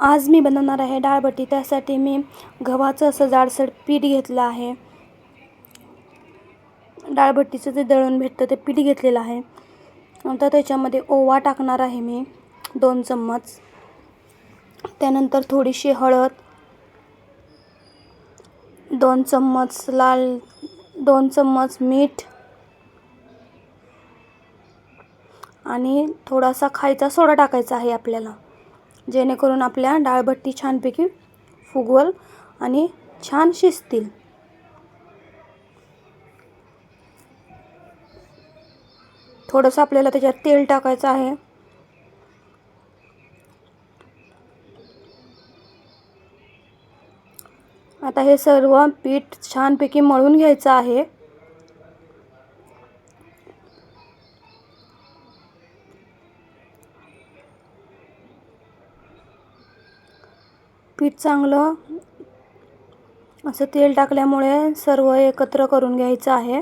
आज मी बनवणार आहे डाळबट्टी त्यासाठी मी गव्हाचं असं जाडसर पीठ घेतलं आहे. डाळबट्टीचं जे दळण भेटतं ते पीठ घेतलेलं आहे. नंतर त्याच्यामध्ये ओवा टाकणार आहे मी दोन चम्मच. त्यानंतर थोडीशी हळद दोन चम्मच लाल दोन चम्मच मीठ आणि थोडासा खायचा सोडा टाकायचा आहे आपल्याला. जेणेकरून आपल्या डाळबट्टी छानपैकी फुगवल आणि छान शिजतील. थोडंसं आपल्याला त्याच्यात तेल टाकायचं आहे. आता हे सर्व पीठ छानपैकी मळून घ्यायचं आहे. पीठ चांगलं असं तेल टाकल्यामुळे सर्व एकत्र करून घ्यायचं आहे.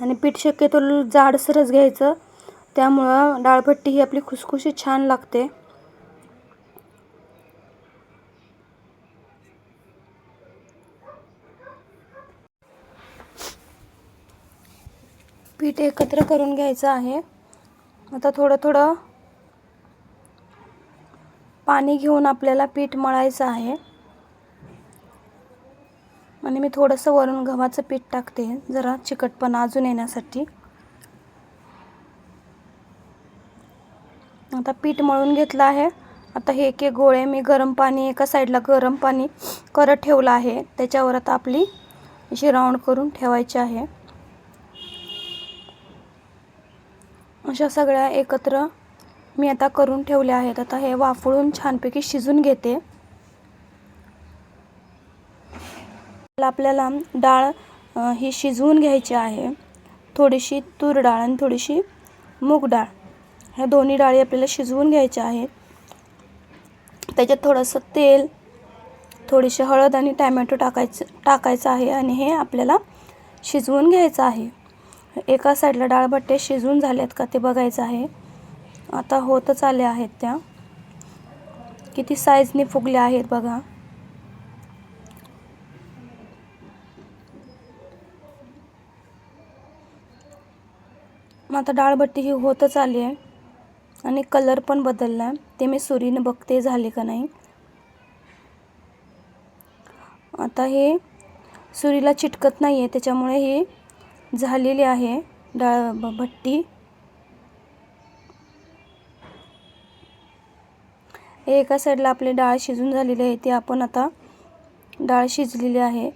आणि पीठ शक्यतो जाडसरच घ्यायचं. त्यामुळं डाळभट्टी ही आपली खुसखुशी छान लागते. पीठ एकत्र करून घ्यायचं आहे. आता थोडं थोडं पाणी घेऊन आपल्याला पीठ मळायचं आहे. आणि मी थोडंसं वरून गव्हाचं पीठ टाकते जरा चिकटपणा अजून येण्यासाठी. आता पीठ मळून घेतलं आहे. आता हे एक एक गोळे मी गरम पाणी एका साईडला गरम पाणी करत ठेवलं आहे. त्याच्यावर आता आपली अशी राऊंड करून ठेवायची आहे. अशा सगळ्या एकत्र मी आता करून ठेवले आहेत. आता हे वाफळून छानपैकी शिजून घेते. आपल्याला डाळ ही शिजवून घ्यायची आहे. थोडीशी तूर डाळ आणि थोडीशी मूग डाळ. ह्या दोन्ही डाळी आपल्याला शिजवून घ्यायच्या आहेत. त्याच्यात थोडंसं तेल थोडीशी हळद आणि टॅमॅटो टाकायचं टाकायचं आहे आणि हे आपल्याला शिजवून घ्यायचं आहे. एका साईडला डाळबट्टे शिजवून झाल्यात का ते बघायचं आहे. आता होतच आल्या आहेत त्या. किती साईजने फुगल्या आहेत बघा. मग आता डाळबट्टी ही होतच आली आहे. आणि कलर पण बदलला आहे ते मी सुरीने बघते झाले का नाही. आता हे सुरीला चिटकत नाही आहे त्याच्यामुळे ही झालेली आहे डाळ भट्टी. एका साईडला आपली डाळ शिजून झालेली आहे ती आपण आता डाळ शिजलेली आहे.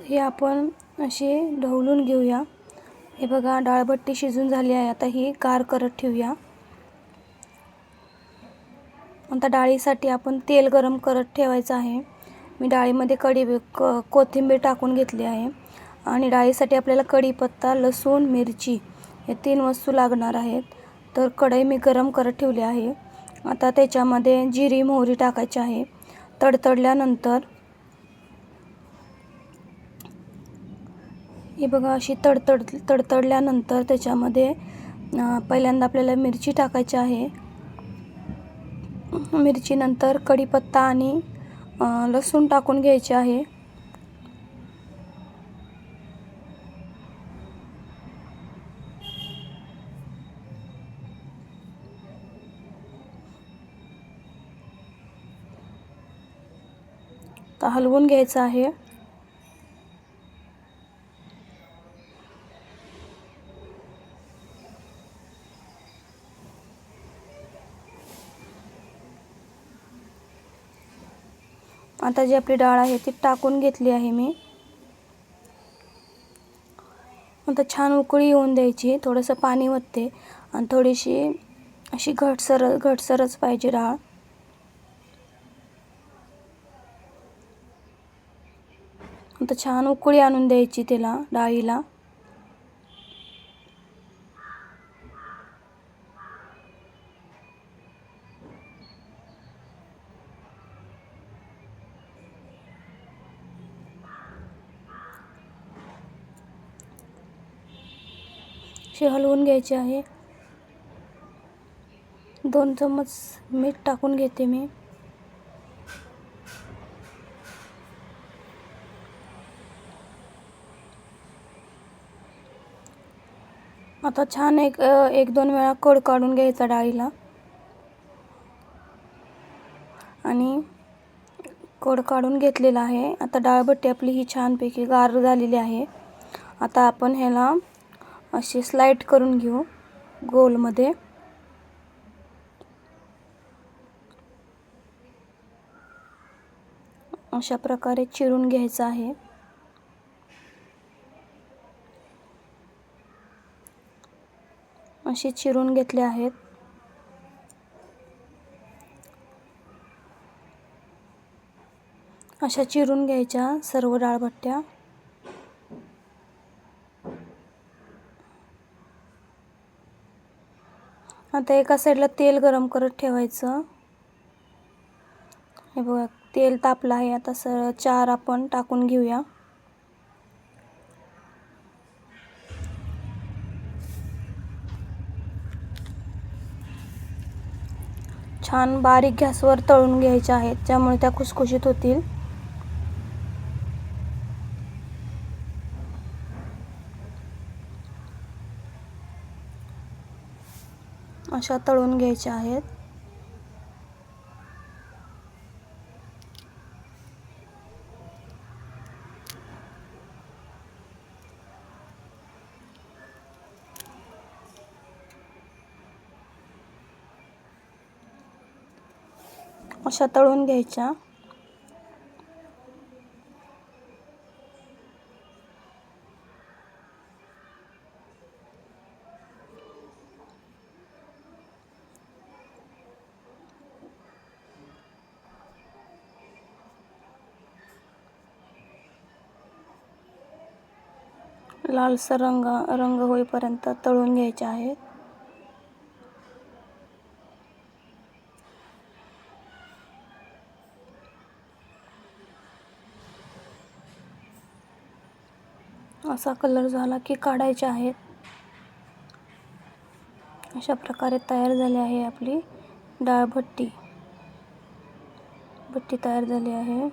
हे आपण अशी ढवलून घेऊया. हे बघा डाळबट्टी शिजून झाली आहे. आता ही गार करत ठेवूया. आता डाळीसाठी आपण तेल गरम करत ठेवायचं आहे. मी डाळीमध्ये कढी क कोथिंबीर टाकून घेतली आहे. आणि डाळीसाठी आपल्याला कढीपत्ता लसूण मिरची हे तीन वस्तू लागणार आहेत. तर कढई मी गरम करत ठेवली आहे. आता त्याच्यामध्ये जिरी मोहरी टाकायची आहे. तडतडल्यानंतर हे बघा अशी तडतड तडतडल्यानंतर त्याच्यामध्ये पहिल्यांदा आपल्याला मिरची टाकायची आहे. मिरचीनंतर कढीपत्ता आणि लसूण टाकून घ्यायचे आहे. आता हलवून घ्यायचं आहे. आता जी आपली डाळ आहे ती टाकून घेतली आहे मी. आता छान उकळी येऊन द्यायची थोडंसं पाणी वतते आणि थोडीशी अशी घटसर घटसरच पाहिजे डाळ. आता छान उकळी आणून द्यायची त्याला डाळीला अशी हलवून घ्यायची आहे दोन चम्मच मीठ टाकून घेते मी आता छान एक एक दोन वेळा कड काढून घ्यायचा डाळीला. आणि कड काढून घेतलेला आहे. आता डाळबट्टी आपली ही छानपैकी गार झालेली आहे. आता आपण ह्याला अशी स्लाईड करून घेऊ गोलमध्ये. अशा प्रकारे चिरून घ्यायचं आहे. असे चिरून घेतले आहेत. अशा चिरून घ्यायच्या सर्व डाळबट्ट्या. आता एका साईडला तेल गरम करत ठेवायचं. हे बघा तेल तापलं आहे. आता सर चार आपण टाकून घेऊया. छान बारीक गॅसवर तळून घ्यायच्या आहेत त्यामुळे त्या खुसखुशीत होतील. अशा तळून घ्यायच्या आहेत. अशा तळून घ्यायच्या. लालसर रंग रंग होईपर्यंत तळून घ्यायचे आहेत. असा कलर झाला की काढायचे आहेत अशा प्रकारे तयार झाली आहे आपली डाळ भट्टी. भट्टी तयार झाली आहे.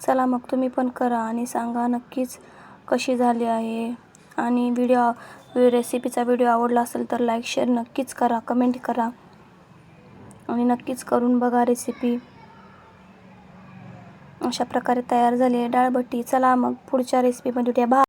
चला मग तुम्ही पण करा आणि सांगा नक्कीच कशी झाली आहे. आणि व्हिडिओ रेसिपीचा व्हिडिओ आवडला असेल तर लाईक शेअर नक्कीच करा कमेंट करा. आणि नक्कीच करून बघा रेसिपी. अशा प्रकारे तयार झाली आहे. डाळबट्टी चला मग पुढच्या रेसिपीमध्ये उद्या बा